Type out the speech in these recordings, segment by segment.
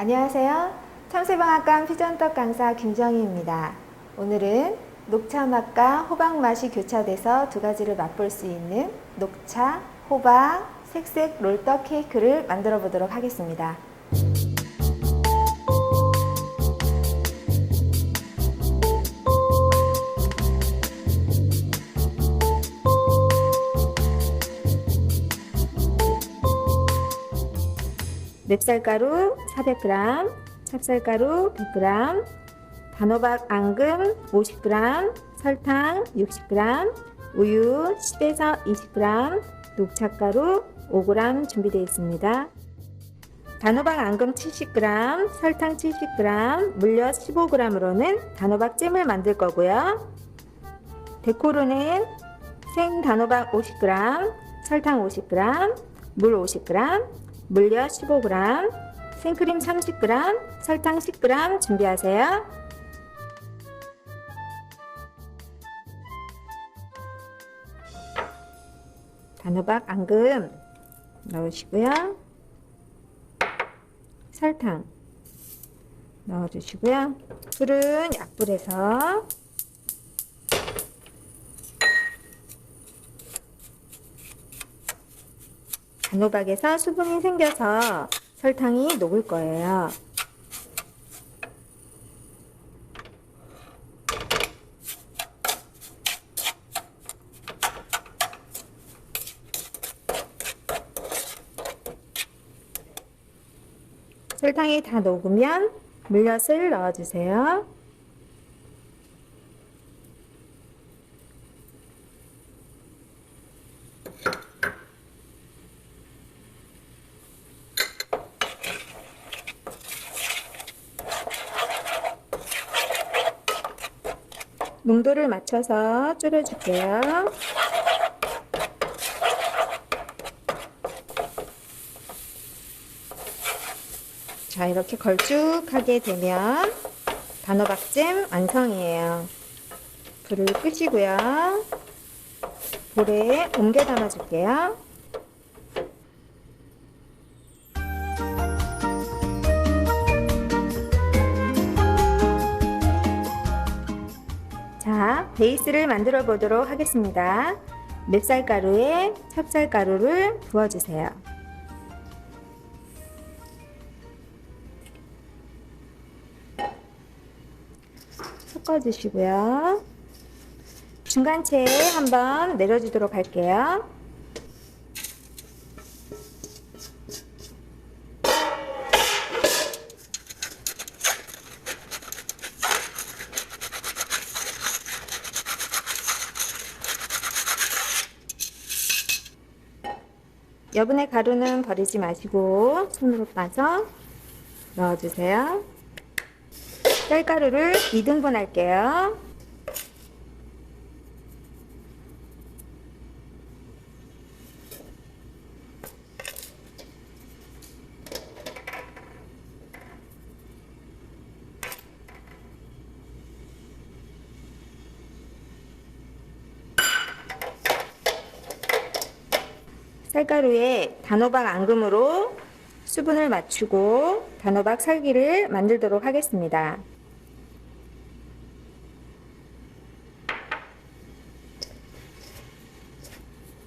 안녕하세요. 참새방앗간 피전떡 강사 김정희입니다. 오늘은 녹차 맛과 호박 맛이 교차돼서 두 가지를 맛볼 수 있는 녹차, 호박, 색색 롤떡 케이크를 만들어 보도록 하겠습니다. 맵쌀가루 400g, 찹쌀가루 100g, 단호박 앙금 50g, 설탕 60g, 우유 10에서 20g, 녹차가루 5g 준비되어 있습니다. 단호박 앙금 70g, 설탕 70g, 물엿 15g으로는 단호박 잼을 만들 거고요. 데코로는 생 단호박 50g, 설탕 50g, 물 50g, 물엿 15g, 생크림 30g, 설탕 10g 준비하세요. 단호박 앙금 넣으시고요. 설탕 넣어주시고요. 불은 약불에서 단호박에서 수분이 생겨서 설탕이 녹을 거예요. 설탕이 다 녹으면 물엿을 넣어주세요. 농도를 맞춰서 졸여줄게요. 자, 이렇게 걸쭉하게 되면 단호박잼 완성이에요. 불을 끄시고요. 볼에 옮겨 담아줄게요. 베이스를 만들어 보도록 하겠습니다. 맵쌀가루에 찹쌀가루를 부어주세요. 섞어주시고요. 중간체에 한번 내려주도록 할게요. 여분의 가루는 버리지 마시고 손으로 따서 넣어주세요. 쌀가루를 2등분 할게요. 쌀가루에 단호박 앙금으로 수분을 맞추고 단호박 살기를 만들도록 하겠습니다.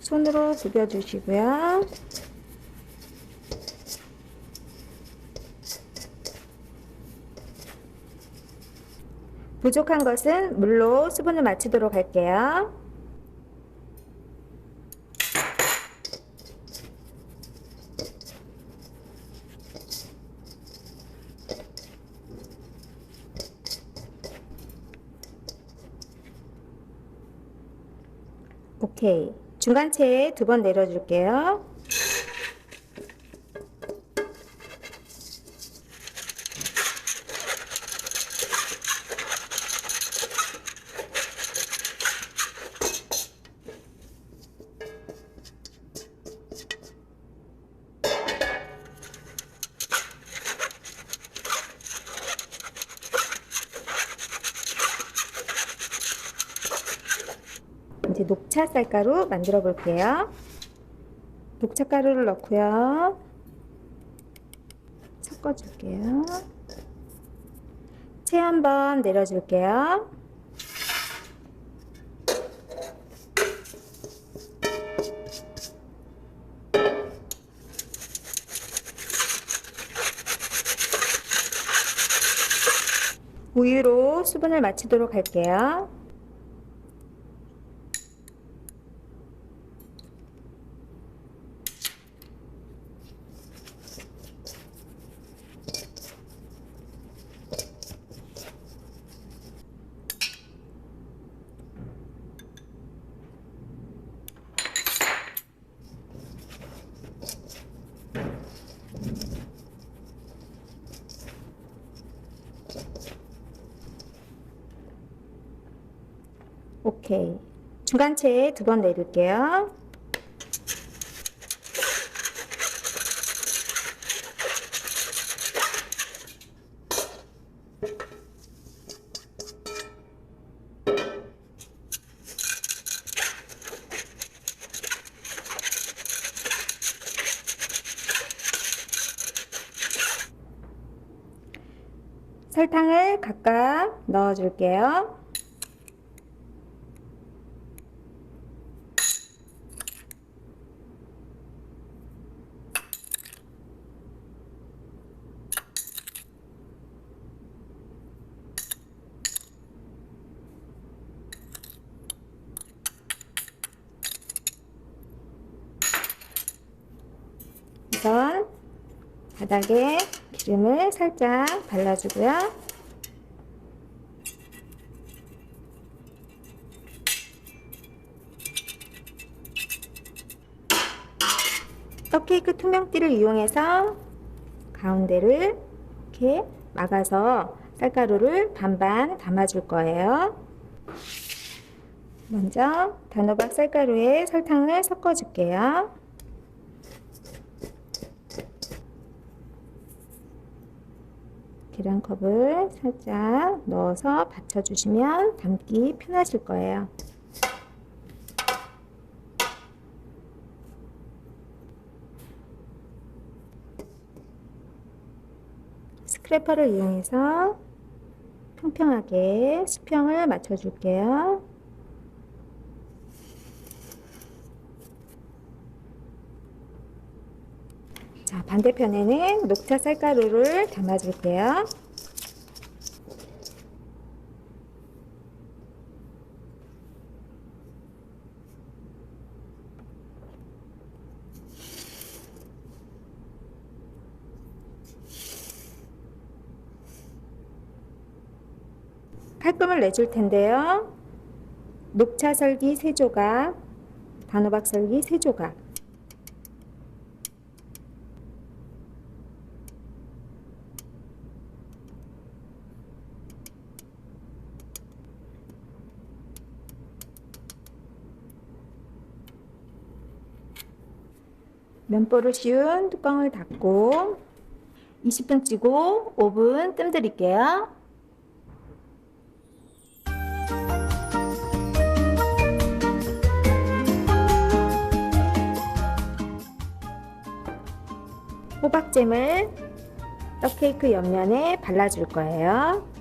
손으로 구겨주시고요. 부족한 것은 물로 수분을 맞추도록 할게요. 오케이. 중간체에 두 번 내려줄게요. 녹차 쌀가루 만들어 볼게요. 녹차 가루를 넣고요. 섞어줄게요. 채 한번 내려줄게요. 우유로 수분을 맞추도록 할게요. 오케이. 중간체에 두 번 내릴게요. 설탕을 각각 넣어줄게요. 우선 바닥에 기름을 살짝 발라주고요. 떡케이크 투명띠를 이용해서 가운데를 이렇게 막아서 쌀가루를 반반 담아줄 거예요. 먼저 단호박 쌀가루에 설탕을 섞어줄게요. 계량컵을 살짝 넣어서 받쳐주시면 담기 편하실 거예요. 스크래퍼를 이용해서 평평하게 수평을 맞춰줄게요. 반대편에는 녹차 쌀가루를 담아줄게요. 칼금을 내줄 텐데요. 녹차 설기 3조각, 단호박 설기 3조각, 면보를 씌운 뚜껑을 닫고 20분 찌고 5분 뜸 들일게요. 호박잼을 떡케이크 옆면에 발라줄 거예요.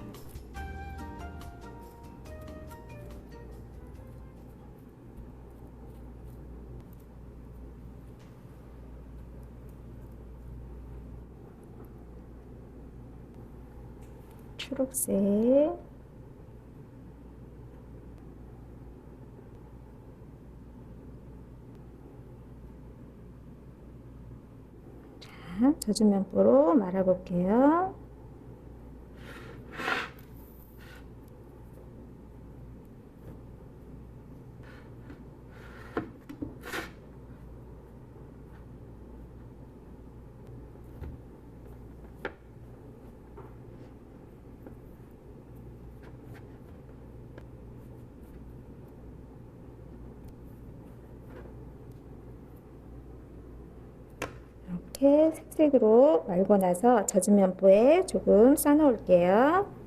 초록색 자, 젖은 면보로 말아볼게요. 이렇게 색색으로 말고 나서 젖은 면보에 조금 싸놓을게요.